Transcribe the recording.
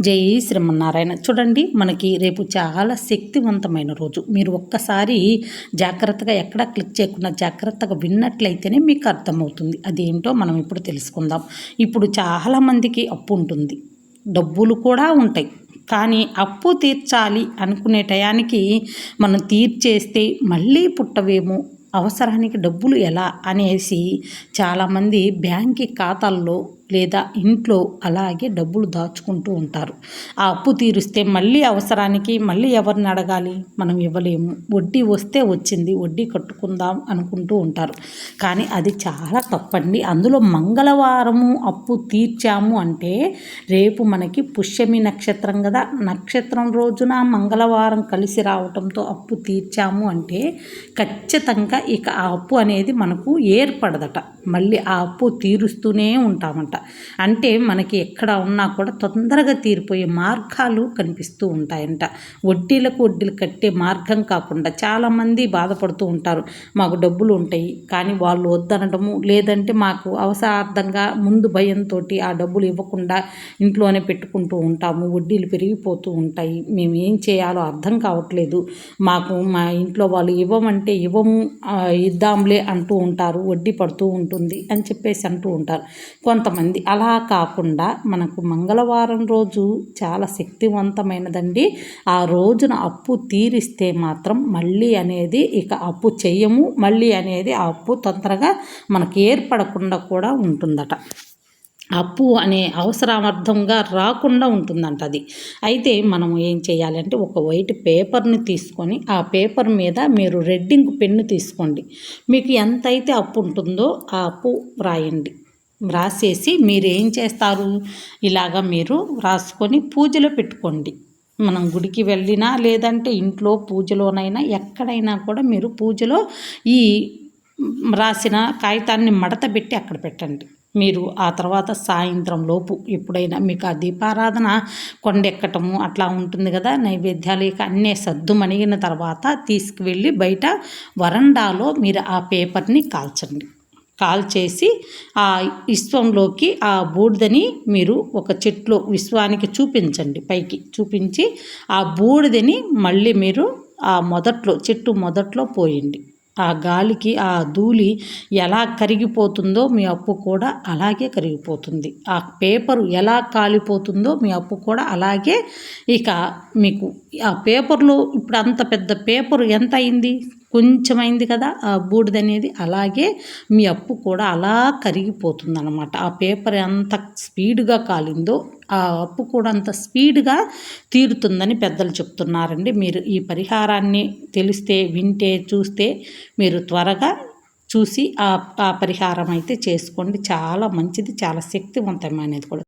జై శ్రీమన్నారాయణ. చూడండి మనకి రేపు చాలా శక్తివంతమైన రోజు. మీరు ఒక్కసారి జాగ్రత్తగా ఎక్కడ క్లిక్ చేయకుండా జాగ్రత్తగా విన్నట్లయితేనే మీకు అర్థమవుతుంది. అదేంటో మనం ఇప్పుడు తెలుసుకుందాం. ఇప్పుడు చాలామందికి అప్పు ఉంటుంది. డబ్బులు కూడా ఉంటాయి. కానీ అప్పు తీర్చాలి అనుకునే టయానికి మనం తీర్చేస్తే మళ్ళీ పుట్టవేమో? అవసరానికి డబ్బులు ఎలా? అనేసి చాలామంది బ్యాంక్ ఖాతాల్లో లేదా ఇంట్లో అలాగే డబ్బులు దాచుకుంటూ ఉంటారు. ఆ అప్పు తీరుస్తే మళ్ళీ అవసరానికి మళ్ళీ ఎవరిని అడగాలి? మనం ఇవ్వలేము. వడ్డీ వస్తే వచ్చింది. వడ్డీ కట్టుకుందాం అనుకుంటూ ఉంటారు. కానీ అది చాలా తప్పండి. అందులో మంగళవారము అప్పు తీర్చాము అంటే రేపు మనకి పుష్యమి నక్షత్రం కదా. నక్షత్రం రోజున మంగళవారం కలిసి రావటంతో అప్పు తీర్చాము అంటే ఖచ్చితంగా ఇక ఆ అప్పు అనేది మనకు ఏర్పడదట. మళ్ళీ ఆ అప్పు తీరుస్తూనే ఉంటామంట. అంటే మనకి ఎక్కడ ఉన్నా కూడా తొందరగా తీరిపోయే మార్గాలు కనిపిస్తూ ఉంటాయంట. వడ్డీలకు వడ్డీలు కట్టే మార్గం కాకుండా చాలామంది బాధపడుతూ ఉంటారు. మాకు డబ్బులు ఉంటాయి కానీ వాళ్ళు వద్దనడము లేదంటే మాకు అవసరార్థంగా ముందు భయంతో ఆ డబ్బులు ఇవ్వకుండా ఇంట్లోనే పెట్టుకుంటూ ఉంటాము వడ్డీలు పెరిగిపోతూ ఉంటాయి. మేము ఏం చేయాలో అర్థం కావట్లేదు. మాకు మా ఇంట్లో వాళ్ళు ఇవ్వమంటే ఇవ్వము ఇద్దాంలే అంటూ ఉంటారు వడ్డీ పడుతూ ఉంటుంది అని చెప్పేసి అంటూ ఉంటారు. కొంతమంది అలా కాకుండా మనకు మంగళవారం రోజు చాలా శక్తివంతమైనదండి. ఆ రోజున అప్పు తీరిస్తే మాత్రం మళ్ళీ అనేది ఇక అప్పు చెయ్యము. మళ్ళీ అనేది ఆ అప్పు తొందరగా మనకు ఏర్పడకుండా కూడా ఉంటుందట. అప్పు అనే అవసరామర్థంగా రాకుండా ఉంటుందంట అది. అయితే మనం ఏం చేయాలంటే ఒక వైట్ పేపర్ని తీసుకొని ఆ పేపర్ మీద మీరు రెడ్డింగ్ పెన్ను తీసుకోండి. మీకు ఎంతైతే అప్పు ఉంటుందో ఆ అప్పు వ్రాయండి వ్రాసేసి మీరు ఏం చేస్తారు? ఇలాగ మీరు వ్రాసుకొని పూజలో పెట్టుకోండి. మనం గుడికి వెళ్ళినా లేదంటే ఇంట్లో పూజలోనైనా ఎక్కడైనా కూడా మీరు పూజలో ఈ రాసిన కాగితాన్ని మడత పెట్టి అక్కడ పెట్టండి. మీరు ఆ తర్వాత సాయంత్రం లోపు ఎప్పుడైనా మీకు ఆ దీపారాధన కొండెక్కటము అట్లా ఉంటుంది కదా నైవేద్యాలు ఇక అన్నీ సద్దు మణిగిన తర్వాత తీసుకువెళ్ళి బయట వరండాలో మీరు ఆ పేపర్ని కాల్చండి. కాల్ చేసి ఆ విశ్వంలోకి ఆ బూడిదని మీరు ఒక చెట్లో విశ్వానికి చూపించండి పైకి చూపించి ఆ బూడిదని మళ్ళీ మీరు ఆ మొదట్లో చెట్టు మొదట్లో పోయండి. ఆ గాలికి ఆ ధూళి ఎలా కరిగిపోతుందో మీ అప్పు కూడా అలాగే కరిగిపోతుంది. ఆ పేపరు ఎలా కాలిపోతుందో మీ అప్పు కూడా అలాగే ఇక మీకు ఆ పేపర్లో ఇప్పుడు అంత పెద్ద పేపరు ఎంత అయింది? కొంచెమైంది కదా ఆ బూడిద అనేది అలాగే మీ అప్పు కూడా అలా కరిగిపోతుంది అనమాట ఆ పేపర్ ఎంత స్పీడ్గా కాలిందో ఆ అప్పు కూడా అంత స్పీడ్గా తీరుతుందని పెద్దలు చెప్తున్నారండి. మీరు ఈ పరిహారాన్ని తెలిస్తే వింటే చూస్తే మీరు త్వరగా చూసి ఆ ఆ పరిహారం అయితే చేసుకోండి. చాలా మంచిది చాలా శక్తివంతమైనది కూడా.